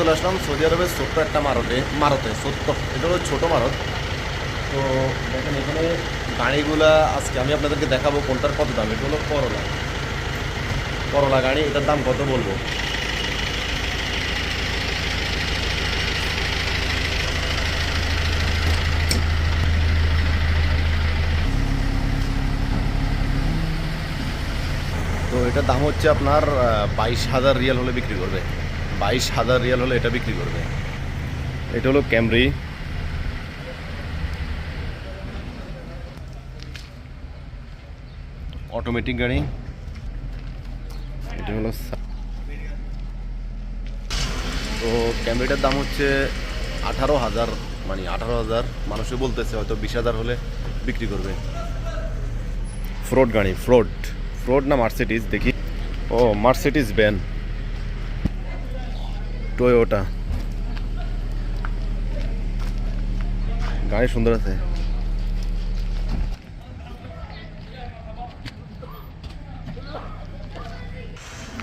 চলে আসলাম সৌদি আরবের ছোট্ট একটা মারতে মারতে, ছোট্ট, এটা হলো ছোটো মারত। তো দেখেন, এখানে গাড়িগুলা আজকে আমি আপনাদেরকে দেখাবো কোনটার কত দাম, এটা হলো করলা। করলা গাড়ি, এটার দাম কত বলব? তো এটার দাম হচ্ছে আপনার বাইশ হাজার রিয়াল হলে বিক্রি করবে। বাইশ হাজার রিয়াল হলে এটা বিক্রি করবে। এটা হলো ক্যামরি। অটোমেটিক গাড়ি। এটা হলো তো ক্যামরিটার দাম হচ্ছে আঠারো হাজার মানে আঠারো হাজার। মানুষে বলতেছে হয়তো বিশ হাজার হলে বিক্রি করবে। ফ্রড গাড়ি ফ্রড। ফ্রড না মার্সিডিজ দেখি। ও মার্সিডিজ ব্যান টয়োটা গাড়ি সুন্দর আছে।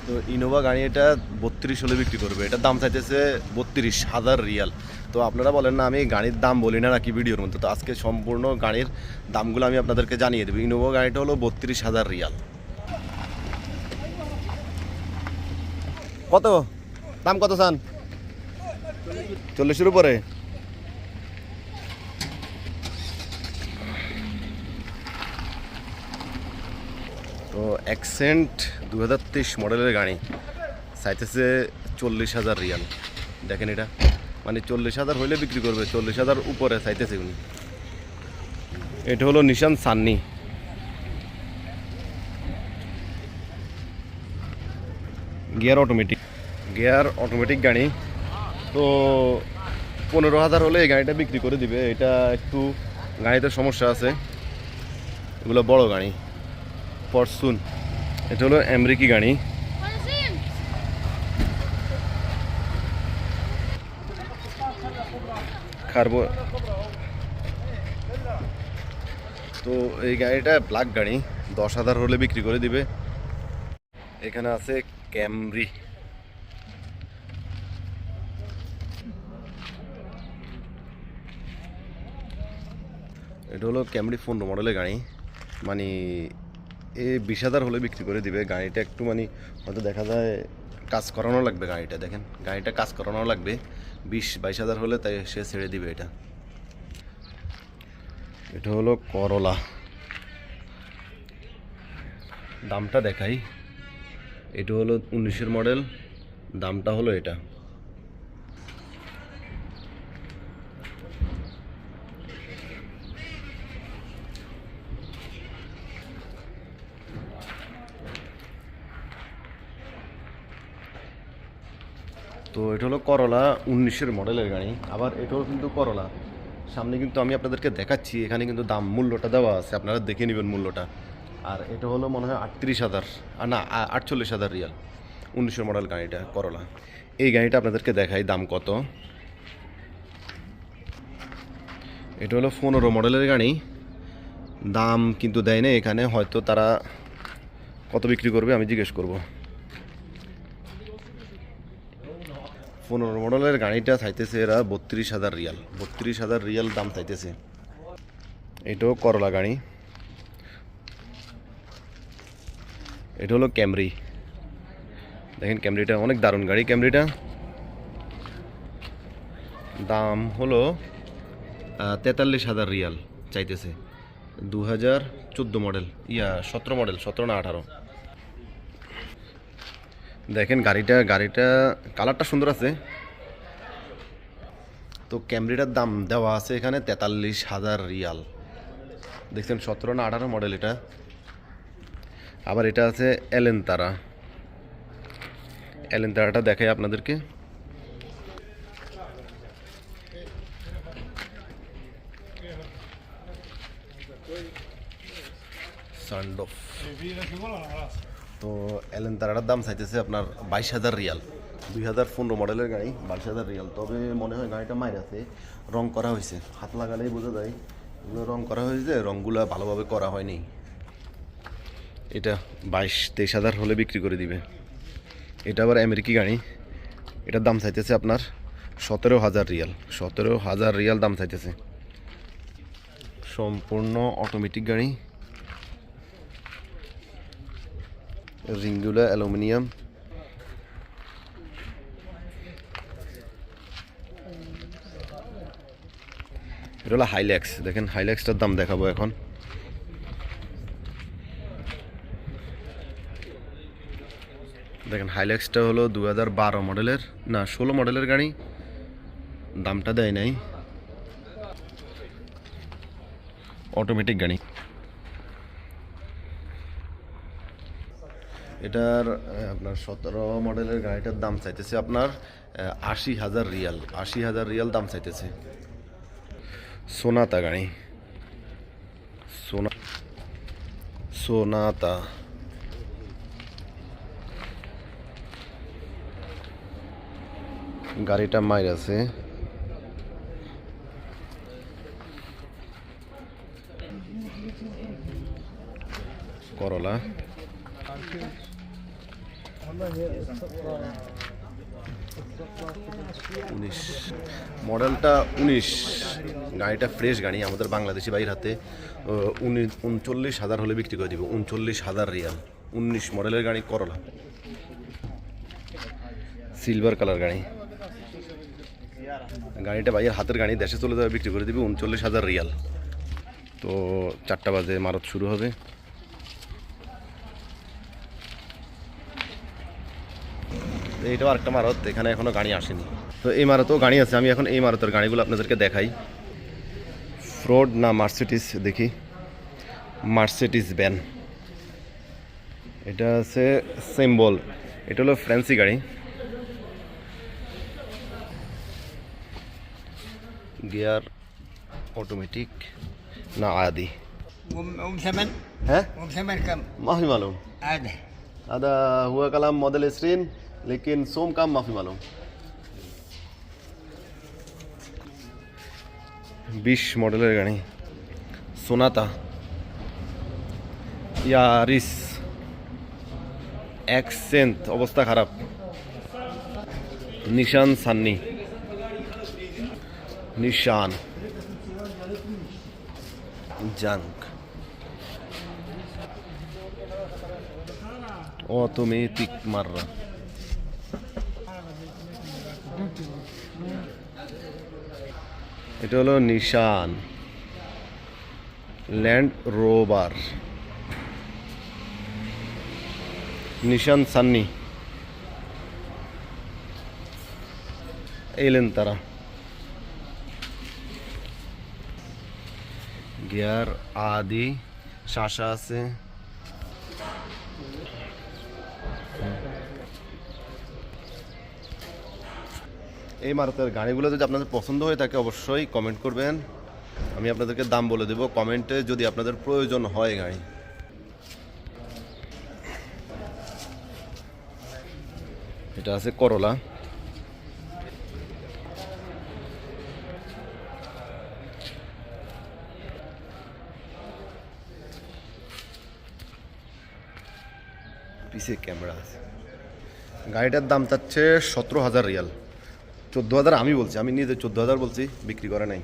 তো ইনোভা গাড়ি এটা বত্রিশ হলে বিক্রি করবে। এটার দাম চাইতেছে বত্রিশ হাজার রিয়াল। তো আপনারা বলেন না, আমি গাড়ির দাম বলি না নাকি ভিডিওর মধ্যে। তো আজকে সম্পূর্ণ গাড়ির দামগুলো আমি আপনাদেরকে জানিয়ে দেবো। ইনোভা গাড়িটা হলো বত্রিশ হাজার রিয়াল। কত? দাম কত চান? চল্লিশের উপরে। তো অ্যাকসেন্ট দু হাজার তেইশ মডেলের গাড়ি। চাইতেছে চল্লিশ হাজার রিয়াল। দেখেন এটা। মানে চল্লিশ হাজার হইলে বিক্রি করবে, চল্লিশ হাজার উপরে চাইতেছে উনি। এটা হলো Nissan Sunny gear automatic gear automatic গাড়ি। তো পনেরো হাজার হলে এই গাড়িটা বিক্রি করে দিবে। এটা একটু গাড়িতে সমস্যা আছে। এগুলো বড় গাড়ি। ফরচুন এটা হলো আমেরিকি গাড়ি। খারবো তো এই গাড়িটা ব্ল্যাক গাড়ি। দশ হাজার হলে বিক্রি করে দিবে। এখানে আছে ক্যামরি এটা হলো ক্যামরি ফোন মডেলের গাড়ি। মানে এ বিশ হাজার হলে বিক্রি করে দিবে। গাড়িটা একটু মানে হয়তো দেখা যায় কাজ করানো লাগবে গাড়িটা, দেখেন। গাড়িটা কাজ করানো লাগবে। বিশ, বাইশ হাজার হলে তাই সে ছেড়ে দিবে এটা। এটা হলো করলা দামটা দেখাই। এটা হলো উনিশের মডেল দামটা হলো এটা। তো এটা হলো করলা উনিশের মডেলের গাড়ি, আবার এটাও কিন্তু করলা সামনে কিন্তু আমি আপনাদেরকে দেখাচ্ছি, এখানে কিন্তু দাম মূল্যটা দেওয়া আছে, আপনারা দেখে নেবেন মূল্যটা। আর এটা হলো মনে হয় আটত্রিশ হাজার না আটচল্লিশ হাজার রিয়াল, উনিশের মডেল গাড়িটা করলা এই গাড়িটা আপনাদেরকে দেখাই দাম কত। এটা হলো পনেরো মডেলের গাড়ি, দাম কিন্তু দেয় না এখানে, হয়তো তারা কত বিক্রি করবে আমি জিজ্ঞেস করব। পনেরো মডেলের গাড়িটা চাইতেছে এরা বত্রিশ হাজার রিয়াল। বত্রিশ হাজার রিয়াল দাম চাইতেছে। এটাও করলা গাড়ি। এটা হলো ক্যামরি। দেখেন ক্যামরিটা অনেক দারুণ গাড়ি, ক্যামরিটা। দাম হলো তেতাল্লিশ হাজার রিয়াল চাইতেছে। দু হাজার চোদ্দ মডেল। ইয়া, সতেরো মডেল, সতেরো না আঠারো। দেখেন গাড়িটা গাড়িটা কালারটা সুন্দর আছে। তো ক্যামরিটার দাম দেওয়া আছে এখানে তেতাল্লিশ হাজার রিয়াল। দেখছেন সতেরো না আঠারো মডেল এটা। আবার এটা আছে এলেন তারা এলেন তারাটা দেখাই আপনাদেরকে। সানডফ তো এলেন তারাটার দাম চাইতেছে আপনার বাইশ হাজার রিয়াল। দুই হাজার পনেরো মডেলের গাড়ি, বাইশ হাজার রিয়াল। তবে মনে হয় গাড়িটা মায়ের আছে রং করা হয়েছে। হাত লাগালেই বোঝা যায়, এগুলো রং করা হয়েছে রংগুলো ভালোভাবে করা হয়নি। এটা বাইশ তেইশ হাজার হলে বিক্রি করে দিবে। এটা আবার আমেরিকি গাড়ি। এটার দাম চাইতেছে আপনার সতেরো হাজার রিয়াল। সতেরো হাজার রিয়াল দাম চাইতেছে। সম্পূর্ণ অটোমেটিক গাড়ি। রিঙ্গুলা অ্যালুমিনিয়াম এটা হলো হাইল্যাক্স দেখেন হাইল্যাক্সটার দাম দেখাবো এখন। দেখেন হাইল্যাক্সটা হলো দু হাজার বারো মডেলের, না, ষোলো মডেলের গাড়ি। দামটা দেয় নাই। অটোমেটিক গাড়ি। এটার আপনার সতেরো মডেলের গাড়িটার দাম চাইতেছে আপনার আশি হাজার রিয়াল, আশি হাজার রিয়াল দাম চাইতেছে। সোনাতা গাড়ি। সোনা সোনাতা। গাড়িটা মাইর আছে। করলা। উনিশ। মডেলটা উনিশ। গাড়িটা ফ্রেশ গাড়ি, আমাদের বাংলাদেশি বাইর হাতে। উনচল্লিশ হাজার হলে বিক্রি করে দিব। উনচল্লিশ হাজার রিয়াল। উনিশ মডেলের গাড়ি করলা। সিলভার কালার গাড়ি। গাড়িটা ভাইয়ের হাতের গাড়ি, দেশে চলে যাবে, বিক্রি করে দিবি উনচল্লিশ হাজার রিয়াল। তো চারটা বাজে, মারত শুরু হবে। তো এইটাও আরেকটা মারত এখানে এখনো গাড়ি আসেনি তো এই মারতেও গাড়ি আছে আমি এখন এই মারতের গাড়িগুলো আপনাদেরকে দেখাই ফ্রড না মার্সিটিস দেখি মার্সিটিস ব্যান এটা আছে সিম্বল এটা হলো ফ্যান্সি গাড়ি গিয়ার অটোমেটিক না আদি وم- ومثمن হ্যাঁ ومثمن كم؟ ما في معلوم هذا هذا هو كلام موديل 20 लेकिन सोम काम माफ़ी मालो बीस मॉडल गाड़ी। Sonata Yaris. एक्सेंट, अवस्था खराब। निशान सान्नी। निशान। जंक। ओ, तुम्हें टिक मार रहा। এটা হলো Nissan. Land Rover Nissan Sunny. এলেন তারা। গিয়ার আদি শাসা আছে। এই মারুতের গাড়িগুলো যদি আপনাদের পছন্দ হয়ে থাকে, অবশ্যই কমেন্ট করবেন। আমি আপনাদেরকে দাম বলে দেবো। কমেন্টে যদি আপনাদের প্রয়োজন হয় গাড়ি। এটা আছে করলা পিছে ক্যামেরা আছে। গাড়িটার দাম চাচ্ছে সতেরো হাজার রিয়াল। চোদ্দ হাজার আমি বলছি আমি নিজে চোদ্দ হাজার বলছি বিক্রি করে নাই।